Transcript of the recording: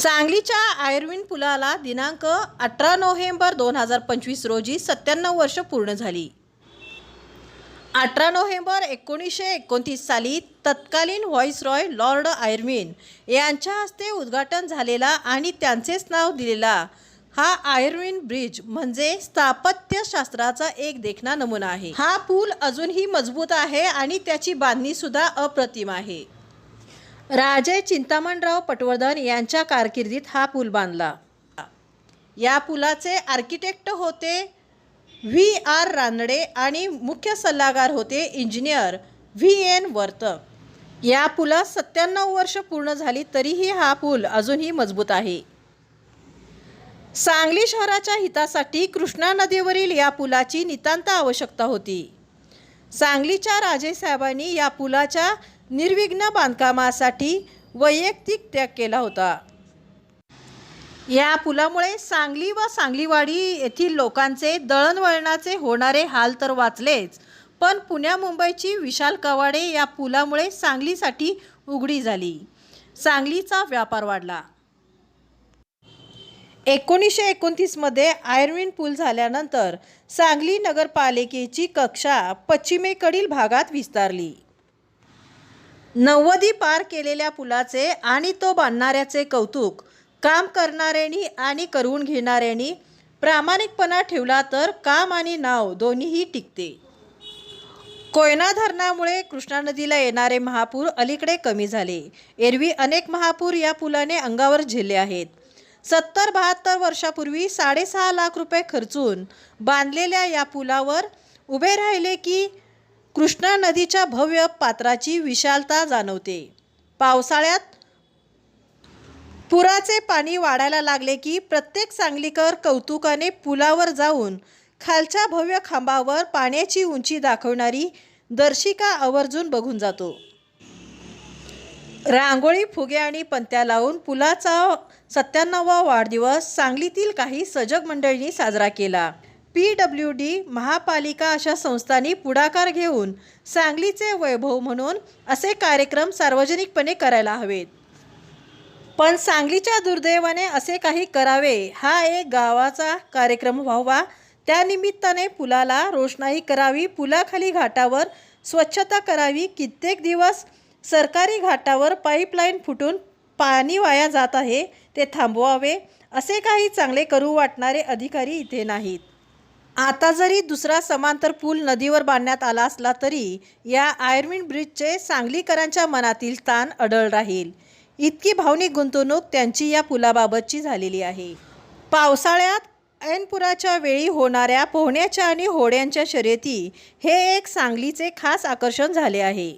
सांगलीच्या आयर्विन पुलाला दिनांक अठरा नोव्हेंबर दोन हजार पंचवीस रोजी सत्त्याण्णव वर्ष पूर्ण झाली. अठरा नोव्हेंबर एकोणीसशे एकोणतीस साली तत्कालीन व्हॉइसरॉय लॉर्ड आयर्विन यांच्या हस्ते उद्घाटन झालेला आणि त्यांचेच नाव दिलेला हा आयर्विन ब्रिज म्हणजे स्थापत्यशास्त्राचा एक देखणा नमुना आहे. हा पूल अजूनही मजबूत आहे आणि त्याची बांधणीसुद्धा अप्रतिम आहे. राजे चिंतामणराव पटवर्धन यांच्या कारकिर्दीत हा पूल बांधला. या पुलाचे आर्किटेक्ट होते व्ही आर रानडे आणि मुख्य सल्लागार होते इंजिनियर व्ही एन वर्तक या पुलास सत्त्याण्णव वर्ष पूर्ण झाली तरीही हा पूल अजूनही मजबूत आहे. सांगली शहराच्या हितासाठी कृष्णा नदीवरील या पुलाची नितांत आवश्यकता होती. सांगलीच्या राजेसाहेबांनी या पुलाच्या निर्विघ्न बांधकामासाठी वैयक्तिक त्याग केला होता. या पुलामुळे सांगली व सांगलीवाडी येथील लोकांचे दळणवळणाचे होणारे हाल तर वाचलेच पण पुण्या मुंबईची विशाल कवाडे या पुलामुळे सांगलीसाठी उघडी झाली. सांगलीचा व्यापार वाढला. एकोणीसशे एकोणतीसमध्ये आयर्विन पूल झाल्यानंतर सांगली नगरपालिकेची कक्षा पश्चिमेकडील भागात विस्तारली. नव्वदी पार केलेल्या पुलाचे आणि तो बांधणाऱ्याचे कौतुक काम करणाऱ्यांनी आणि करून घेणाऱ्यांनी प्रामाणिकपणा ठेवला तर काम आणि नाव दोन्हीही टिकते. कोयना धरणामुळे कृष्णा नदीला येणारे महापूर अलीकडे कमी झाले. एरवी अनेक महापूर या पुलाने अंगावर झेलले आहेत. सत्तर बहात्तर वर्षापूर्वी साडेसहा लाख रुपये खर्चून बांधलेल्या या पुलावर उभे राहिले की कृष्णा नदीच्या भव्य पात्राची विशालता जाणवते. पावसाळ्यात पुराचे पाणी वाढायला लागले की प्रत्येक सांगलीकर कौतुकाने पुलावर जाऊन खालच्या भव्य खांबावर पाण्याची उंची दाखवणारी दर्शिका आवर्जून बघून जातो. रांगोळी फुगे आणि पंत्या लावून पुलाचा सत्त्याण्णवा वाढदिवस सांगलीतील काही सजग मंडळींनी साजरा केला. पी डब्ल्यू डी महापालिका अशा संस्थांनी पुढाकार घेऊन सांगलीचे वैभव म्हणून असे कार्यक्रम सार्वजनिकपणे करायला हवेत. पण सांगलीच्या दुर्दैवाने असे काही करावे हा एक गावाचा कार्यक्रम व्हावा. त्यानिमित्ताने पुलाला रोषणाई करावी पुलाखाली घाटावर स्वच्छता करावी कित्येक दिवस सरकारी घाटावर पाईपलाईन फुटून पाणी वाया जात आहे ते थांबवावे असे काही चांगले करू वाटणारे अधिकारी इथे नाहीत. आता जरी दुसरा समांतर पूल नदीवर बांधण्यात आला असला तरी या आयर्विन ब्रिजचे सांगलीकरांच्या मनातील ताण अडळ राहील. इतकी भावनिक गुंतवणूक त्यांची या पुलाबाबतची झालेली आहे. पावसाळ्यात ऐनपुराच्या वेळी होणाऱ्या पोहण्याच्या आणि होड्यांच्या शर्यती हे एक सांगलीचे खास आकर्षण झाले आहे.